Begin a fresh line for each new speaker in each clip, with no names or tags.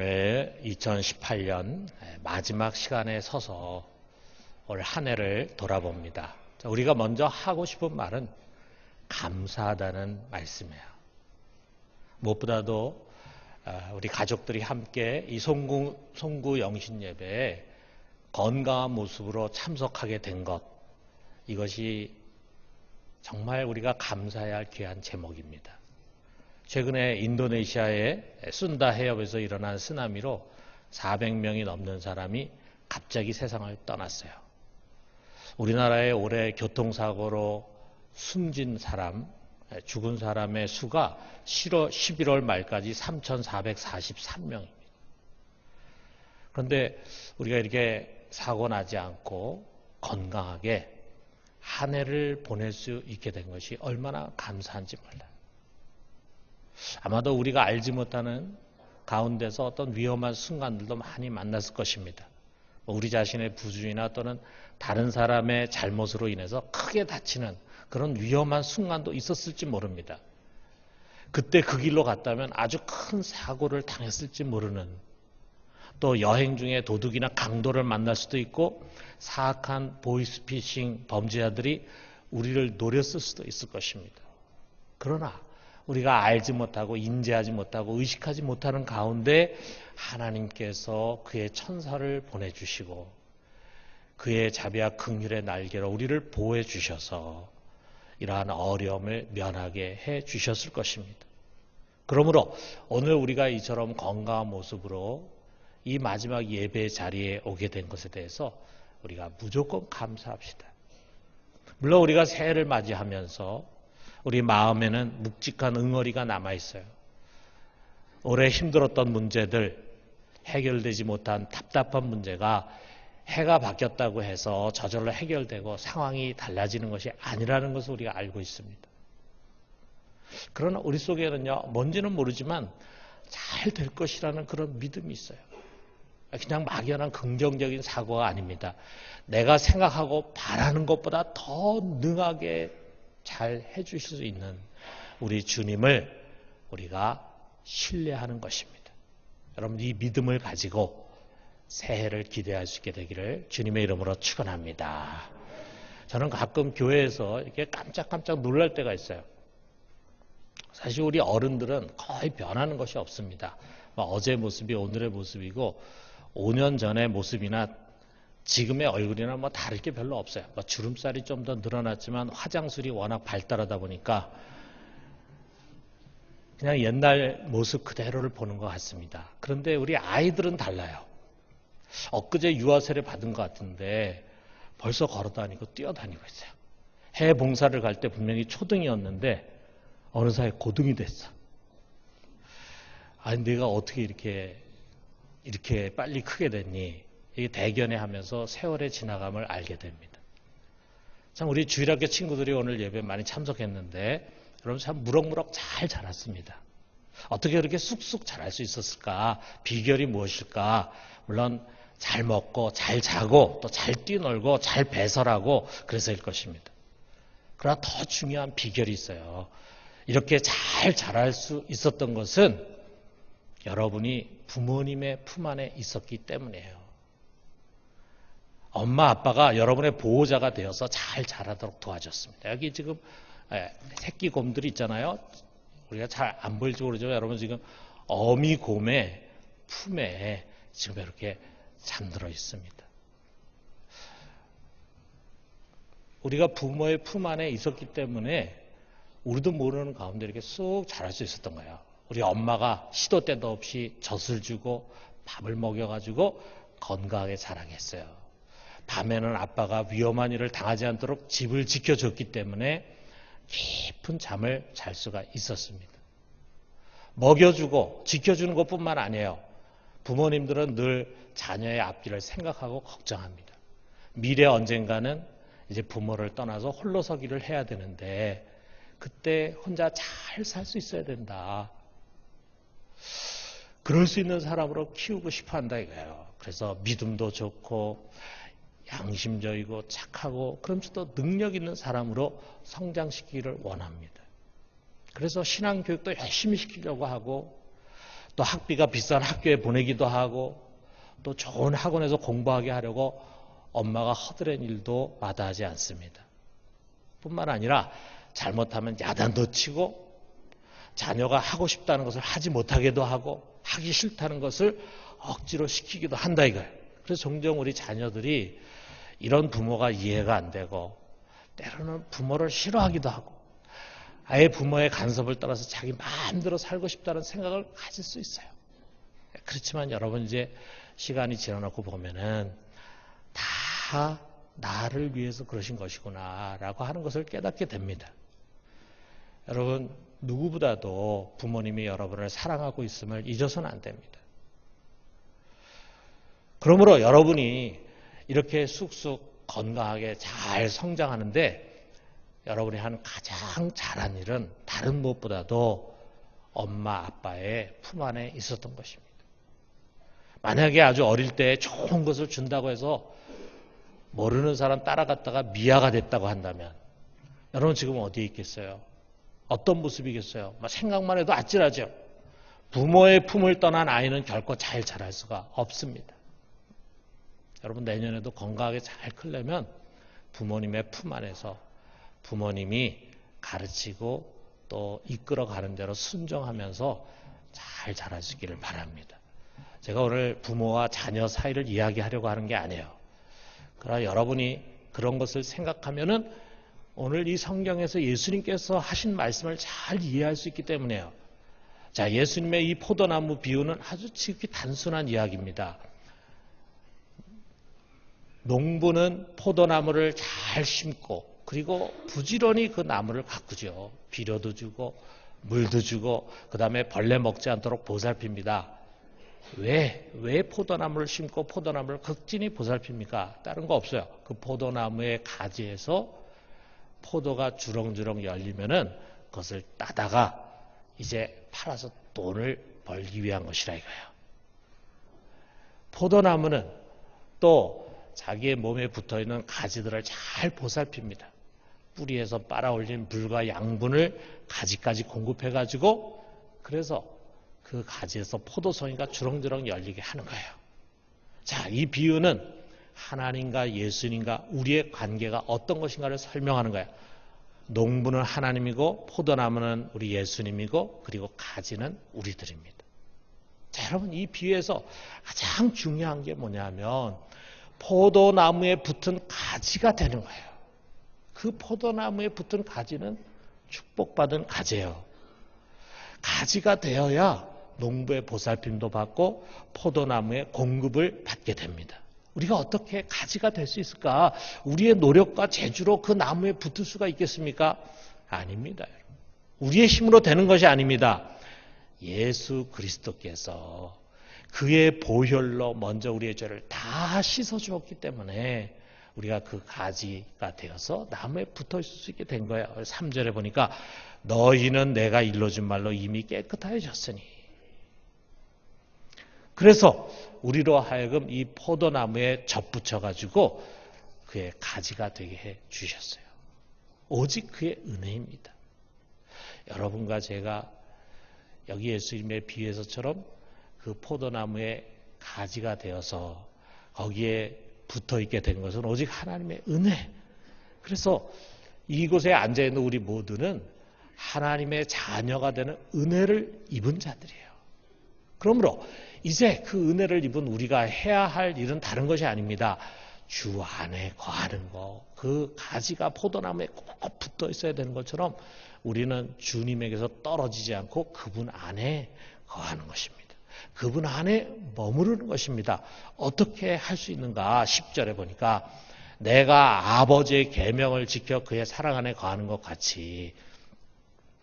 오늘 2018년 마지막 시간에 서서 올 한 해를 돌아봅니다. 우리가 먼저 하고 싶은 말은 감사하다는 말씀이에요. 무엇보다도 아, 우리 가족들이 함께 이 송구, 송구 영신 예배에 건강한 모습으로 참석하게 된 것, 이것이 정말 우리가 감사해야 할 귀한 제목입니다. 최근에 인도네시아의 순다 해협에서 일어난 쓰나미로 400명이 넘는 사람이 갑자기 세상을 떠났어요. 우리나라의 올해 교통사고로 숨진 사람, 죽은 사람의 수가 11월 말까지 3,443명입니다. 그런데 우리가 이렇게 사고 나지 않고 건강하게 한 해를 보낼 수 있게 된 것이 얼마나 감사한지 몰라요. 아마도 우리가 알지 못하는 가운데서 어떤 위험한 순간들도 많이 만났을 것입니다. 뭐 우리 자신의 부주의나 또는 다른 사람의 잘못으로 인해서 크게 다치는 그런 위험한 순간도 있었을지 모릅니다. 그때 그 길로 갔다면 아주 큰 사고를 당했을지 모르는 또 여행 중에 도둑이나 강도를 만날 수도 있고 사악한 보이스피싱 범죄자들이 우리를 노렸을 수도 있을 것입니다. 그러나 우리가 알지 못하고 인지하지 못하고 의식하지 못하는 가운데 하나님께서 그의 천사를 보내주시고 그의 자비와 극률의 날개로 우리를 보호해 주셔서 이러한 어려움을 면하게 해 주셨을 것입니다. 그러므로 오늘 우리가 이처럼 건강한 모습으로 이 마지막 예배 자리에 오게 된 것에 대해서 우리가 무조건 감사합시다. 물론 우리가 새해를 맞이하면서 우리 마음에는 묵직한 응어리가 남아 있어요. 올해 힘들었던 문제들, 해결되지 못한 답답한 문제가 해가 바뀌었다고 해서 저절로 해결되고 상황이 달라지는 것이 아니라는 것을 우리가 알고 있습니다. 그러나 우리 속에는요, 뭔지는 모르지만 잘 될 것이라는 그런 믿음이 있어요. 그냥 막연한 긍정적인 사고가 아닙니다. 내가 생각하고 바라는 것보다 더 능하게 잘 해주실 수 있는 우리 주님을 우리가 신뢰하는 것입니다. 여러분 이 믿음을 가지고 새해를 기대할 수 있게 되기를 주님의 이름으로 축원합니다. 저는 가끔 교회에서 이렇게 깜짝깜짝 놀랄 때가 있어요. 사실 우리 어른들은 거의 변하는 것이 없습니다. 뭐 어제 모습이 오늘의 모습이고 5년 전의 모습이나 지금의 얼굴이나 뭐 다를 게 별로 없어요. 뭐 주름살이 좀 더 늘어났지만 화장술이 워낙 발달하다 보니까 그냥 옛날 모습 그대로를 보는 것 같습니다. 그런데 우리 아이들은 달라요. 엊그제 유아세례 받은 것 같은데 벌써 걸어다니고 뛰어다니고 있어요. 해 봉사를 갈 때 분명히 초등이었는데 어느 사이 고등이 됐어. 아니 내가 어떻게 이렇게 이렇게 빨리 크게 됐니? 대견해 하면서 세월의 지나감을 알게 됩니다. 참 우리 주일학교 친구들이 오늘 예배 많이 참석했는데 여러분 참 무럭무럭 잘 자랐습니다. 어떻게 그렇게 쑥쑥 자랄 수 있었을까? 비결이 무엇일까? 물론 잘 먹고 잘 자고 또 잘 뛰놀고 잘 배설하고 그래서일 것입니다. 그러나 더 중요한 비결이 있어요. 이렇게 잘 자랄 수 있었던 것은 여러분이 부모님의 품 안에 있었기 때문이에요. 엄마 아빠가 여러분의 보호자가 되어서 잘 자라도록 도와줬습니다. 여기 지금 예, 새끼 곰들이 있잖아요. 우리가 잘 안 보일지 모르지만 여러분 지금 어미 곰의 품에 지금 이렇게 잠들어 있습니다. 우리가 부모의 품 안에 있었기 때문에 우리도 모르는 가운데 이렇게 쑥 자랄 수 있었던 거예요. 우리 엄마가 시도 때도 없이 젖을 주고 밥을 먹여가지고 건강하게 자라게 했어요. 밤에는 아빠가 위험한 일을 당하지 않도록 집을 지켜줬기 때문에 깊은 잠을 잘 수가 있었습니다. 먹여주고 지켜주는 것뿐만 아니에요. 부모님들은 늘 자녀의 앞길을 생각하고 걱정합니다. 미래 언젠가는 이제 부모를 떠나서 홀로 서기를 해야 되는데 그때 혼자 잘 살 수 있어야 된다. 그럴 수 있는 사람으로 키우고 싶어 한다 이거예요. 그래서 믿음도 좋고 양심적이고 착하고 그러면서도 능력 있는 사람으로 성장시키기를 원합니다. 그래서 신앙 교육도 열심히 시키려고 하고 또 학비가 비싼 학교에 보내기도 하고 또 좋은 학원에서 공부하게 하려고 엄마가 허드렛 일도 마다하지 않습니다. 뿐만 아니라 잘못하면 야단도 치고 자녀가 하고 싶다는 것을 하지 못하게도 하고 하기 싫다는 것을 억지로 시키기도 한다 이거예요. 그래서 종종 우리 자녀들이 이런 부모가 이해가 안 되고 때로는 부모를 싫어하기도 하고 아예 부모의 간섭을 따라서 자기 마음대로 살고 싶다는 생각을 가질 수 있어요. 그렇지만 여러분 이제 시간이 지나놓고 보면은 다 나를 위해서 그러신 것이구나라고 하는 것을 깨닫게 됩니다. 여러분 누구보다도 부모님이 여러분을 사랑하고 있음을 잊어서는 안 됩니다. 그러므로 여러분이 이렇게 쑥쑥 건강하게 잘 성장하는데 여러분이 한 가장 잘한 일은 다른 무엇보다도 엄마 아빠의 품 안에 있었던 것입니다. 만약에 아주 어릴 때 좋은 것을 준다고 해서 모르는 사람 따라갔다가 미아가 됐다고 한다면 여러분 지금 어디에 있겠어요? 어떤 모습이겠어요? 생각만 해도 아찔하죠. 부모의 품을 떠난 아이는 결코 잘 자랄 수가 없습니다. 여러분 내년에도 건강하게 잘 크려면 부모님의 품 안에서 부모님이 가르치고 또 이끌어 가는 대로 순종하면서 잘 자라시기를 바랍니다. 제가 오늘 부모와 자녀 사이를 이야기하려고 하는 게 아니에요. 그러나 여러분이 그런 것을 생각하면은 오늘 이 성경에서 예수님께서 하신 말씀을 잘 이해할 수 있기 때문에요. 자, 예수님의 이 포도나무 비유는 아주 지극히 단순한 이야기입니다. 농부는 포도나무를 잘 심고 그리고 부지런히 그 나무를 가꾸죠. 비료도 주고 물도 주고 그 다음에 벌레 먹지 않도록 보살핍니다. 왜? 왜 포도나무를 심고 포도나무를 극진히 보살핍니까? 다른 거 없어요. 그 포도나무의 가지에서 포도가 주렁주렁 열리면은 그것을 따다가 이제 팔아서 돈을 벌기 위한 것이라 이거예요. 포도나무는 또 자기의 몸에 붙어 있는 가지들을 잘 보살핍니다. 뿌리에서 빨아올린 물과 양분을 가지까지 공급해 가지고 그래서 그 가지에서 포도송이가 주렁주렁 열리게 하는 거예요. 자, 이 비유는 하나님과 예수님과 우리의 관계가 어떤 것인가를 설명하는 거예요. 농부는 하나님이고 포도나무는 우리 예수님이고 그리고 가지는 우리들입니다. 자, 여러분 이 비유에서 가장 중요한 게 뭐냐면 포도나무에 붙은 가지가 되는 거예요. 그 포도나무에 붙은 가지는 축복받은 가지예요. 가지가 되어야 농부의 보살핌도 받고 포도나무의 공급을 받게 됩니다. 우리가 어떻게 가지가 될 수 있을까? 우리의 노력과 재주로 그 나무에 붙을 수가 있겠습니까? 아닙니다. 우리의 힘으로 되는 것이 아닙니다. 예수 그리스도께서 그의 보혈로 먼저 우리의 죄를 다 씻어 주었기 때문에 우리가 그 가지가 되어서 나무에 붙어 있을 수 있게 된 거예요. 3절에 보니까 너희는 내가 일러준 말로 이미 깨끗하여졌으니. 그래서 우리로 하여금 이 포도나무에 접붙여 가지고 그의 가지가 되게 해 주셨어요. 오직 그의 은혜입니다. 여러분과 제가 여기 예수님의 비유에서처럼 그 포도나무에 가지가 되어서 거기에 붙어 있게 된 것은 오직 하나님의 은혜. 그래서 이곳에 앉아 있는 우리 모두는 하나님의 자녀가 되는 은혜를 입은 자들이에요. 그러므로 이제 그 은혜를 입은 우리가 해야 할 일은 다른 것이 아닙니다. 주 안에 거하는 거, 그 가지가 포도나무에 꼭 붙어 있어야 되는 것처럼 우리는 주님에게서 떨어지지 않고 그분 안에 거하는 것입니다. 그분 안에 머무르는 것입니다. 어떻게 할 수 있는가? 10절에 보니까 내가 아버지의 계명을 지켜 그의 사랑 안에 거하는 것 같이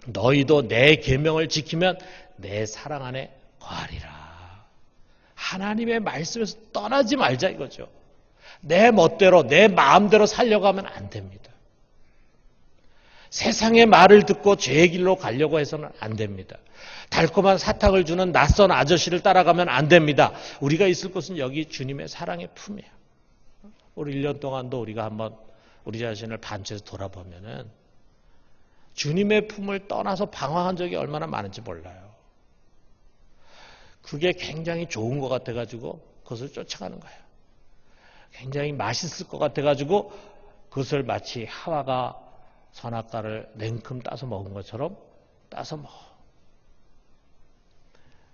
너희도 내 계명을 지키면 내 사랑 안에 거하리라. 하나님의 말씀에서 떠나지 말자 이거죠. 내 멋대로 내 마음대로 살려가면 안 됩니다. 세상의 말을 듣고 죄의 길로 가려고 해서는 안 됩니다. 달콤한 사탕을 주는 낯선 아저씨를 따라가면 안 됩니다. 우리가 있을 곳은 여기 주님의 사랑의 품이에요. 우리 1년 동안도 우리가 한번 우리 자신을 반추해서 돌아보면은 주님의 품을 떠나서 방황한 적이 얼마나 많은지 몰라요. 그게 굉장히 좋은 것 같아가지고 그것을 쫓아가는 거예요. 굉장히 맛있을 것 같아가지고 그것을 마치 하와가 선악과를 냉큼 따서 먹은 것처럼 따서 먹어.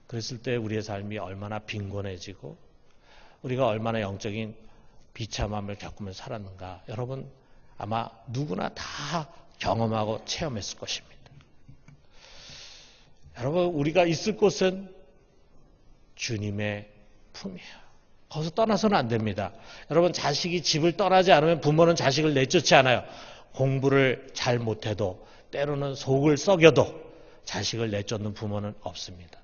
그랬을 때 우리의 삶이 얼마나 빈곤해지고 우리가 얼마나 영적인 비참함을 겪으면서 살았는가. 여러분 아마 누구나 다 경험하고 체험했을 것입니다. 여러분 우리가 있을 곳은 주님의 품이에요. 거기서 떠나서는 안 됩니다. 여러분 자식이 집을 떠나지 않으면 부모는 자식을 내쫓지 않아요. 공부를 잘 못해도 때로는 속을 썩여도 자식을 내쫓는 부모는 없습니다.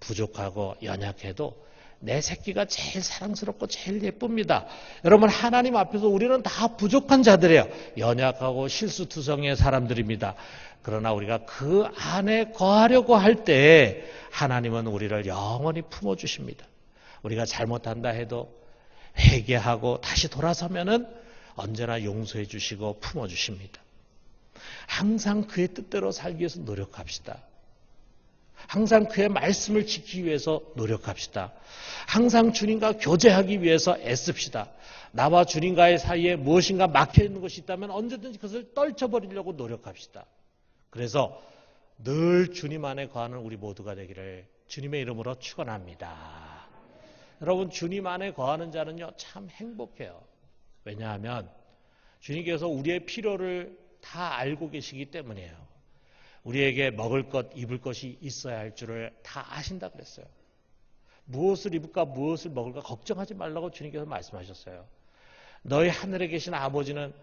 부족하고 연약해도 내 새끼가 제일 사랑스럽고 제일 예쁩니다. 여러분 하나님 앞에서 우리는 다 부족한 자들이에요. 연약하고 실수투성의 사람들입니다. 그러나 우리가 그 안에 거하려고 할 때 하나님은 우리를 영원히 품어 주십니다. 우리가 잘못한다 해도 회개하고 다시 돌아서면은 언제나 용서해 주시고 품어 주십니다. 항상 그의 뜻대로 살기 위해서 노력합시다. 항상 그의 말씀을 지키기 위해서 노력합시다. 항상 주님과 교제하기 위해서 애씁시다. 나와 주님과의 사이에 무엇인가 막혀 있는 것이 있다면 언제든지 그것을 떨쳐버리려고 노력합시다. 그래서 늘 주님 안에 거하는 우리 모두가 되기를 주님의 이름으로 축원합니다. 여러분 주님 안에 거하는 자는요 참 행복해요. 왜냐하면 주님께서 우리의 필요를 다 알고 계시기 때문이에요. 우리에게 먹을 것, 입을 것이 있어야 할 줄을 다 아신다 그랬어요. 무엇을 입을까, 무엇을 먹을까 걱정하지 말라고 주님께서 말씀하셨어요. 너희 하늘에 계신 아버지는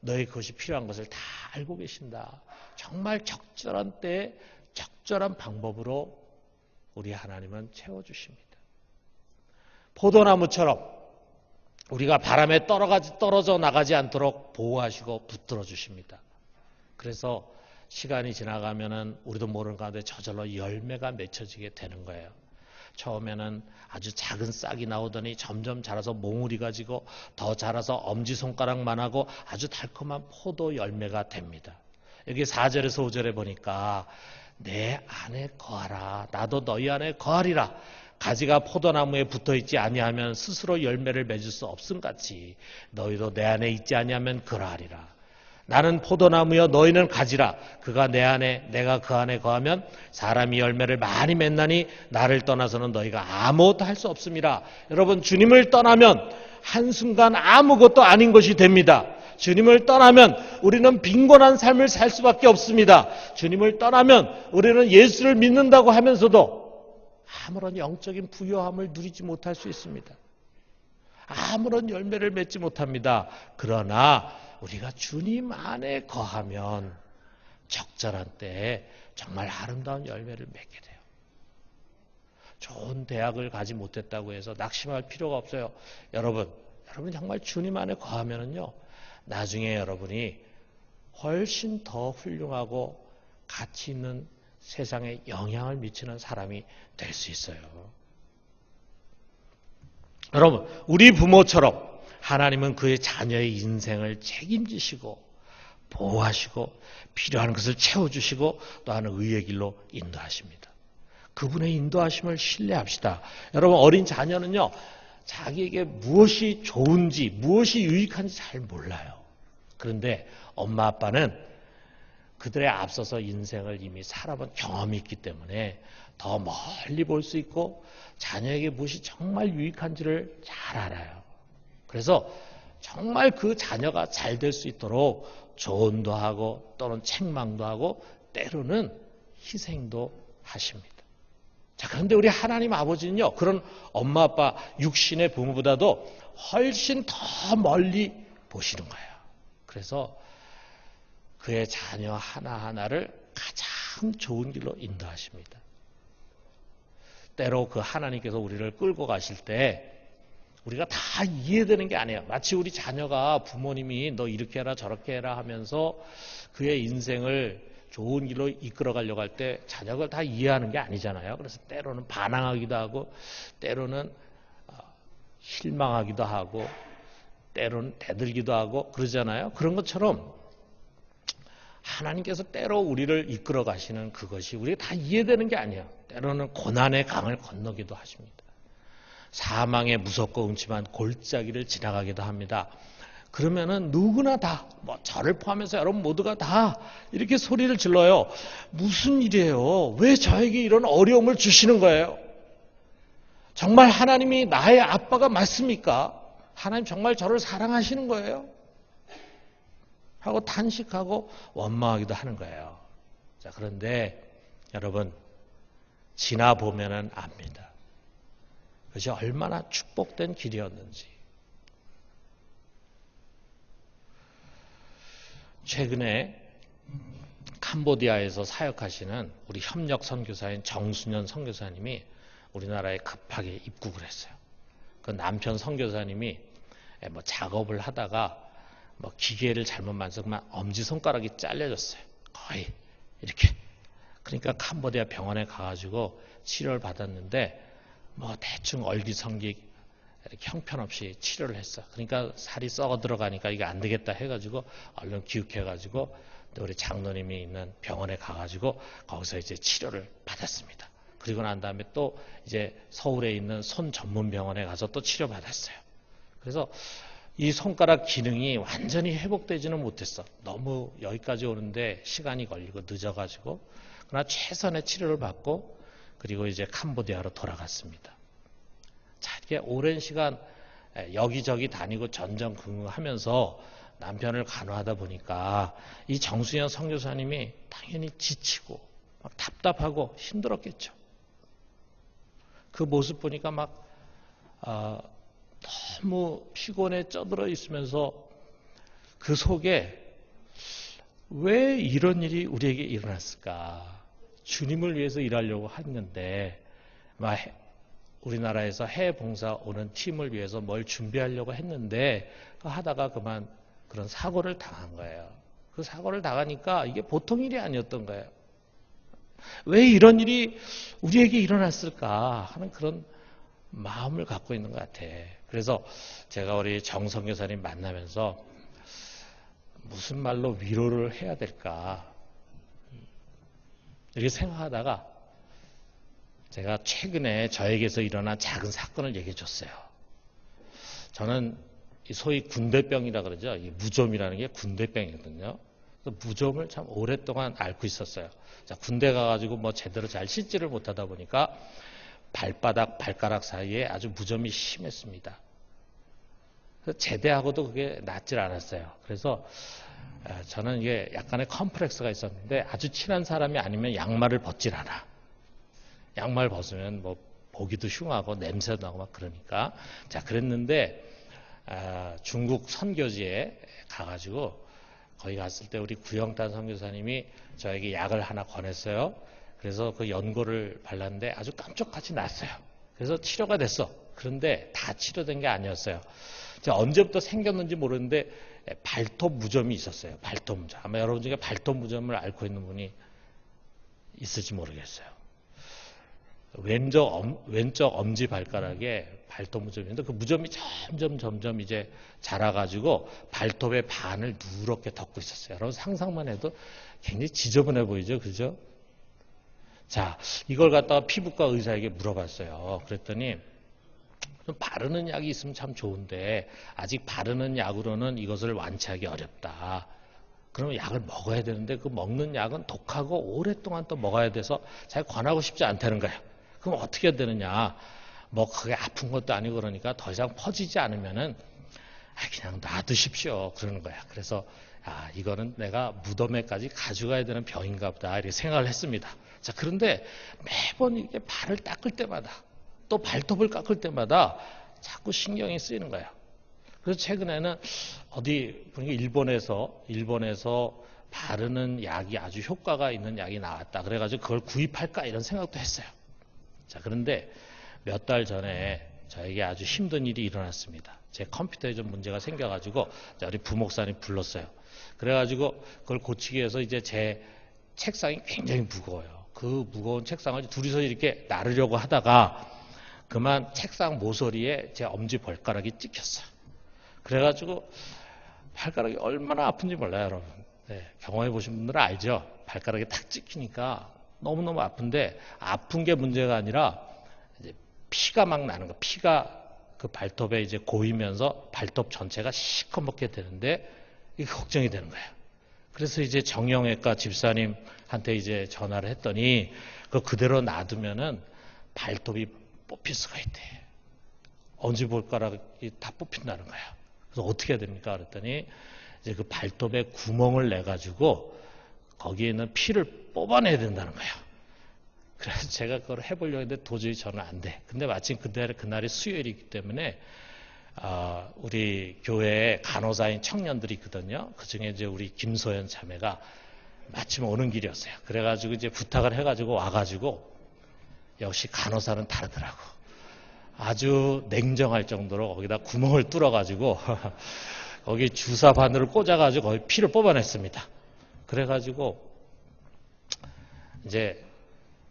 너희 그것이 필요한 것을 다 알고 계신다. 정말 적절한 때에 적절한 방법으로 우리 하나님은 채워주십니다. 포도나무처럼 우리가 바람에 떨어져 나가지 않도록 보호하시고 붙들어 주십니다. 그래서 시간이 지나가면은 우리도 모르는 가운데 저절로 열매가 맺혀지게 되는 거예요. 처음에는 아주 작은 싹이 나오더니 점점 자라서 몽우리가 지고 더 자라서 엄지손가락만 하고 아주 달콤한 포도 열매가 됩니다. 여기 4절에서 5절에 보니까 내 안에 거하라. 나도 너희 안에 거하리라. 가지가 포도나무에 붙어 있지 아니하면 스스로 열매를 맺을 수 없음 같이 너희도 내 안에 있지 아니하면 그러하리라. 나는 포도나무여 너희는 가지라. 그가 내 안에 내가 그 안에 거하면 사람이 열매를 많이 맺나니 나를 떠나서는 너희가 아무것도 할 수 없습니다. 여러분 주님을 떠나면 한순간 아무것도 아닌 것이 됩니다. 주님을 떠나면 우리는 빈곤한 삶을 살 수밖에 없습니다. 주님을 떠나면 우리는 예수를 믿는다고 하면서도 아무런 영적인 부여함을 누리지 못할 수 있습니다. 아무런 열매를 맺지 못합니다. 그러나 우리가 주님 안에 거하면 적절한 때에 정말 아름다운 열매를 맺게 돼요. 좋은 대학을 가지 못했다고 해서 낙심할 필요가 없어요. 여러분, 여러분 정말 주님 안에 거하면은요, 나중에 여러분이 훨씬 더 훌륭하고 가치 있는 세상에 영향을 미치는 사람이 될 수 있어요. 여러분, 우리 부모처럼 하나님은 그의 자녀의 인생을 책임지시고 보호하시고 필요한 것을 채워주시고 또 하는 의의 길로 인도하십니다. 그분의 인도하심을 신뢰합시다. 여러분, 어린 자녀는요, 자기에게 무엇이 좋은지, 무엇이 유익한지 잘 몰라요. 그런데 엄마 아빠는 그들의 앞서서 인생을 이미 살아본 경험이 있기 때문에 더 멀리 볼 수 있고 자녀에게 무엇이 정말 유익한지를 잘 알아요. 그래서 정말 그 자녀가 잘 될 수 있도록 조언도 하고 또는 책망도 하고 때로는 희생도 하십니다. 자, 그런데 우리 하나님 아버지는요, 그런 엄마 아빠 육신의 부모보다도 훨씬 더 멀리 보시는 거예요. 그래서 그의 자녀 하나하나를 가장 좋은 길로 인도하십니다. 때로 그 하나님께서 우리를 끌고 가실 때 우리가 다 이해되는 게 아니에요. 마치 우리 자녀가 부모님이 너 이렇게 해라 저렇게 해라 하면서 그의 인생을 좋은 길로 이끌어 가려고 할 때 자녀가 다 이해하는 게 아니잖아요. 그래서 때로는 반항하기도 하고 때로는 어, 실망하기도 하고 때로는 대들기도 하고 그러잖아요. 그런 것처럼 하나님께서 때로 우리를 이끌어 가시는 그것이 우리가 다 이해되는 게 아니에요. 때로는 고난의 강을 건너기도 하십니다. 사망의 무섭고 음침한 골짜기를 지나가기도 합니다. 그러면은 누구나 다, 뭐 저를 포함해서 여러분 모두가 다 이렇게 소리를 질러요. 무슨 일이에요? 왜 저에게 이런 어려움을 주시는 거예요? 정말 하나님이 나의 아빠가 맞습니까? 하나님 정말 저를 사랑하시는 거예요? 하고 탄식하고 원망하기도 하는 거예요. 자, 그런데 여러분, 지나보면은 압니다. 그것이 얼마나 축복된 길이었는지. 최근에 캄보디아에서 사역하시는 우리 협력 선교사인 정순현 선교사님이 우리나라에 급하게 입국을 했어요. 그 남편 선교사님이 뭐 작업을 하다가 뭐 기계를 잘못 만져서 엄지 손가락이 잘려졌어요. 거의 이렇게. 그러니까 캄보디아 병원에 가가지고 치료를 받았는데 뭐 대충 얼기성기 형편없이 치료를 했어. 그러니까 살이 썩어 들어가니까 이게 안 되겠다 해가지고 얼른 기욱해가지고 우리 장로님이 있는 병원에 가가지고 거기서 이제 치료를 받았습니다. 그리고 난 다음에 또 이제 서울에 있는 손 전문 병원에 가서 또 치료 받았어요. 그래서 이 손가락 기능이 완전히 회복되지는 못했어. 너무 여기까지 오는데 시간이 걸리고 늦어가지고 그러나 최선의 치료를 받고 그리고 이제 캄보디아로 돌아갔습니다. 자, 이게 오랜 시간 여기저기 다니고 전전긍긍하면서 남편을 간호하다 보니까 이 정수현 성교사님이 당연히 지치고 막 답답하고 힘들었겠죠. 그 모습 보니까 막 어, 너무 피곤에 쩌들어 있으면서 그 속에 왜 이런 일이 우리에게 일어났을까? 주님을 위해서 일하려고 했는데 우리나라에서 해외 봉사 오는 팀을 위해서 뭘 준비하려고 했는데 하다가 그만 그런 사고를 당한 거예요. 그 사고를 당하니까 이게 보통 일이 아니었던 거예요. 왜 이런 일이 우리에게 일어났을까 하는 그런 마음을 갖고 있는 것 같아. 그래서 제가 우리 정성 교사님 만나면서 무슨 말로 위로를 해야 될까 이렇게 생각하다가 제가 최근에 저에게서 일어난 작은 사건을 얘기해 줬어요. 저는 소위 군대병이라 그러죠. 무좀이라는 게 군대병이거든요. 무좀을 참 오랫동안 앓고 있었어요. 자, 군대 가가지고 뭐 제대로 잘 씻지를 못하다 보니까 발바닥, 발가락 사이에 아주 무좀이 심했습니다. 제대하고도 그게 낫질 않았어요. 그래서 저는 이게 약간의 컴플렉스가 있었는데 아주 친한 사람이 아니면 양말을 벗질 않아. 양말 벗으면 뭐 보기도 흉하고 냄새도 나고 막 그러니까. 자, 그랬는데 중국 선교지에 가가지고 거기 갔을 때 우리 구영단 선교사님이 저에게 약을 하나 권했어요. 그래서 그 연고를 발랐는데 아주 깜짝같이 났어요. 그래서 치료가 됐어. 그런데 다 치료된 게 아니었어요. 언제부터 생겼는지 모르는데 발톱 무좀이 있었어요. 발톱 무좀. 아마 여러분 중에 발톱 무좀을 앓고 있는 분이 있을지 모르겠어요. 왼쪽, 엄, 왼쪽 엄지 발가락에 발톱 무좀인데 그 무좀이 점점 점점 이제 자라가지고 발톱의 반을 누렇게 덮고 있었어요. 여러분 상상만 해도 굉장히 지저분해 보이죠, 그죠? 자, 이걸 갖다가 피부과 의사에게 물어봤어요. 그랬더니 바르는 약이 있으면 참 좋은데 아직 바르는 약으로는 이것을 완치하기 어렵다. 그러면 약을 먹어야 되는데 그 먹는 약은 독하고 오랫동안 또 먹어야 돼서 잘 권하고 싶지 않다는 거예요. 그럼 어떻게 해야 되느냐? 뭐 그게 아픈 것도 아니고 그러니까 더 이상 퍼지지 않으면은 아, 그냥 놔두십시오. 그러는 거야. 그래서 아, 이거는 내가 무덤에까지 가져가야 되는 병인가 보다. 이렇게 생각을 했습니다. 자, 그런데 매번 이렇게 발을 닦을 때마다 또 발톱을 깎을 때마다 자꾸 신경이 쓰이는 거예요. 그래서 최근에는 어디 보니까 일본에서 일본에서 바르는 약이 아주 효과가 있는 약이 나왔다. 그래가지고 그걸 구입할까 이런 생각도 했어요. 자, 그런데 몇 달 전에 저에게 아주 힘든 일이 일어났습니다. 제 컴퓨터에 좀 문제가 생겨가지고 우리 부목사님 불렀어요. 그래가지고 그걸 고치기 위해서 이제 제 책상이 굉장히 무거워요. 그 무거운 책상을 둘이서 이렇게 나르려고 하다가 그만 책상 모서리에 제 엄지 발가락이 찍혔어요. 그래가지고 발가락이 얼마나 아픈지 몰라요, 여러분. 네, 경험해 보신 분들은 알죠. 발가락이 탁 찍히니까 너무너무 아픈데 아픈 게 문제가 아니라 피가 막 나는 거. 피가 그 발톱에 이제 고이면서 발톱 전체가 시커멓게 되는데 이게 걱정이 되는 거예요. 그래서 이제 정형외과 집사님한테 이제 전화를 했더니 그 그대로 놔두면은 발톱이 뽑힐 수가 있대. 언제 볼가락이 다 뽑힌다는 거야. 그래서 어떻게 해야 됩니까? 그랬더니 이제 그 발톱에 구멍을 내 가지고 거기에 있는 피를 뽑아내야 된다는 거예요. 그래서 제가 그걸 해보려고 했는데 도저히 저는 안 돼. 근데 마침 그날, 그날이 수요일이기 때문에 어, 우리 교회에 간호사인 청년들이 있거든요. 그 중에 이제 우리 김소연 자매가 마침 오는 길이었어요. 그래가지고 이제 부탁을 해가지고 와가지고 역시 간호사는 다르더라고. 아주 냉정할 정도로 거기다 구멍을 뚫어가지고 거기 주사 바늘을 꽂아가지고 거기 피를 뽑아냈습니다. 그래가지고 이제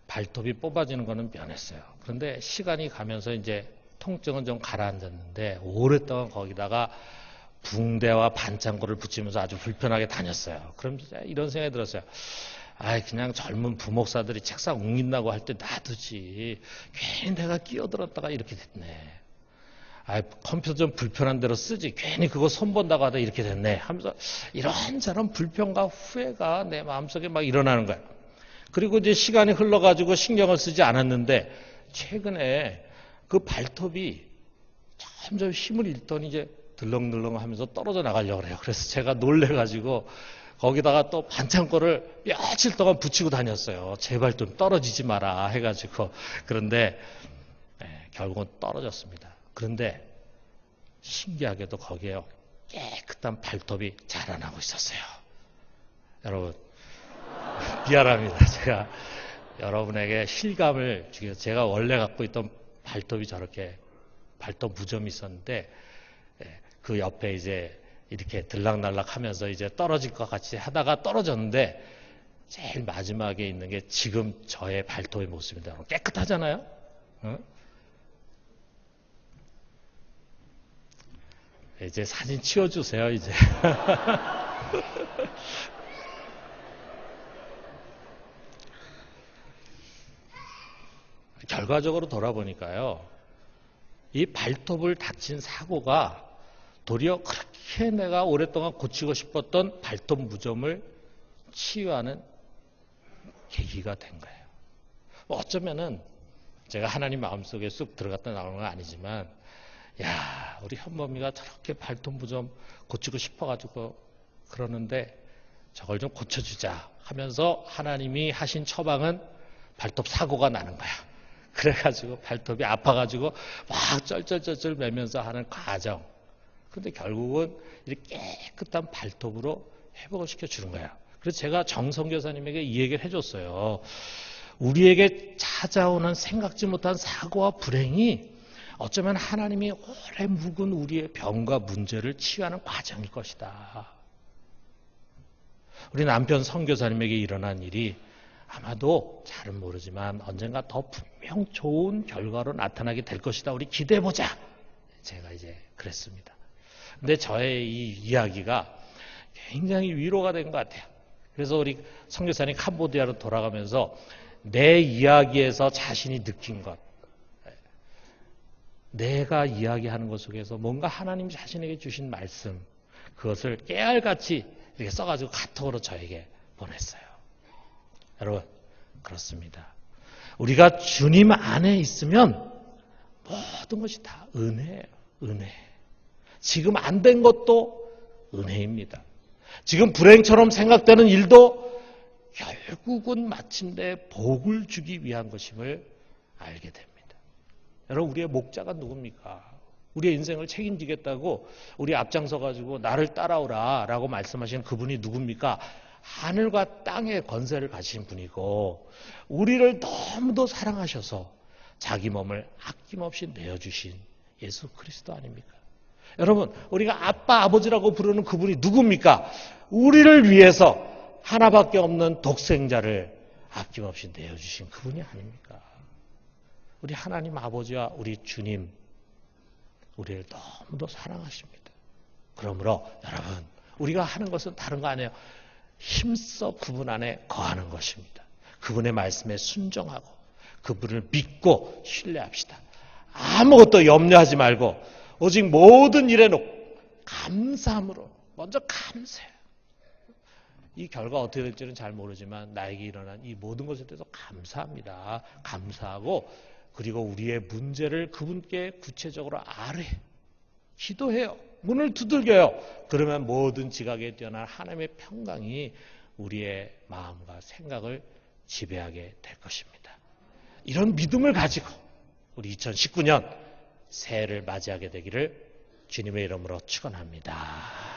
발톱이 뽑아지는 거는 면했어요. 그런데 시간이 가면서 이제 통증은 좀 가라앉았는데 오랫동안 거기다가 붕대와 반창고를 붙이면서 아주 불편하게 다녔어요. 그럼 이런 생각이 들었어요. 아, 그냥 젊은 부목사들이 책상 웅긴다고 할 때 놔두지. 괜히 내가 끼어들었다가 이렇게 됐네. 아, 컴퓨터 좀 불편한 대로 쓰지. 괜히 그거 손본다고 하다 이렇게 됐네. 하면서 이런저런 불평과 후회가 내 마음속에 막 일어나는 거예요. 그리고 이제 시간이 흘러가지고 신경을 쓰지 않았는데 최근에 그 발톱이 점점 힘을 잃더니 이제 들렁들렁 하면서 떨어져 나가려고 그래요. 그래서 제가 놀래가지고 거기다가 또 반창고를 며칠 동안 붙이고 다녔어요. 제발 좀 떨어지지 마라 해가지고. 그런데 네, 결국은 떨어졌습니다. 그런데 신기하게도 거기에 깨끗한 발톱이 자라나고 있었어요. 여러분, 미안합니다. 제가 여러분에게 실감을. 제가 원래 갖고 있던 발톱이 저렇게 발톱 무좀이 있었는데 예, 그 옆에 이제 이렇게 들락날락 하면서 이제 떨어질 것 같이 하다가 떨어졌는데 제일 마지막에 있는 게 지금 저의 발톱의 모습입니다. 깨끗하잖아요? 어? 이제 사진 치워주세요, 이제. 결과적으로 돌아보니까요. 이 발톱을 다친 사고가 도리어 그렇게 내가 오랫동안 고치고 싶었던 발톱 무좀을 치유하는 계기가 된 거예요. 뭐 어쩌면은 제가 하나님 마음속에 쑥 들어갔다 나오는 건 아니지만 야 우리 현범이가 저렇게 발톱 무좀 고치고 싶어가지고 그러는데 저걸 좀 고쳐주자 하면서 하나님이 하신 처방은 발톱 사고가 나는 거야. 그래가지고 발톱이 아파가지고 막 쩔쩔쩔쩔 매면서 하는 과정. 근데 결국은 이렇게 깨끗한 발톱으로 회복을 시켜주는 거야. 그래서 제가 정성 교사님에게 이 얘기를 해줬어요. 우리에게 찾아오는 생각지 못한 사고와 불행이 어쩌면 하나님이 오래 묵은 우리의 병과 문제를 치유하는 과정일 것이다. 우리 남편 성교사님에게 일어난 일이 아마도 잘은 모르지만 언젠가 더 분명 좋은 결과로 나타나게 될 것이다. 우리 기대해 보자. 제가 이제 그랬습니다. 근데 저의 이 이야기가 굉장히 위로가 된 것 같아요. 그래서 우리 성교사님 캄보디아로 돌아가면서 내 이야기에서 자신이 느낀 것, 내가 이야기하는 것 속에서 뭔가 하나님 자신에게 주신 말씀, 그것을 깨알같이 이렇게 써가지고 카톡으로 저에게 보냈어요. 여러분, 그렇습니다. 우리가 주님 안에 있으면 모든 것이 다 은혜예요. 은혜. 지금 안 된 것도 은혜입니다. 지금 불행처럼 생각되는 일도 결국은 마침내 복을 주기 위한 것임을 알게 됩니다. 여러분, 우리의 목자가 누굽니까? 우리의 인생을 책임지겠다고 우리 앞장서 가지고 나를 따라오라 라고 말씀하신 그분이 누굽니까? 하늘과 땅의 권세를 가진 분이고 우리를 너무도 사랑하셔서 자기 몸을 아낌없이 내어주신 예수 그리스도 아닙니까? 여러분, 우리가 아빠, 아버지라고 부르는 그분이 누굽니까? 우리를 위해서 하나밖에 없는 독생자를 아낌없이 내어주신 그분이 아닙니까? 우리 하나님 아버지와 우리 주님, 우리를 너무도 사랑하십니다. 그러므로 여러분, 우리가 하는 것은 다른 거 아니에요. 힘써 그분 안에 거하는 것입니다. 그분의 말씀에 순종하고 그분을 믿고 신뢰합시다. 아무것도 염려하지 말고 오직 모든 일에 놓고 감사함으로 먼저 감사해요. 이 결과 어떻게 될지는 잘 모르지만 나에게 일어난 이 모든 것에 대해서 감사합니다. 감사하고 그리고 우리의 문제를 그분께 구체적으로 아뢰 기도해요. 문을 두들겨요. 그러면 모든 지각에 뛰어난 하나님의 평강이 우리의 마음과 생각을 지배하게 될 것입니다. 이런 믿음을 가지고 우리 2019년 새해를 맞이하게 되기를 주님의 이름으로 축원합니다.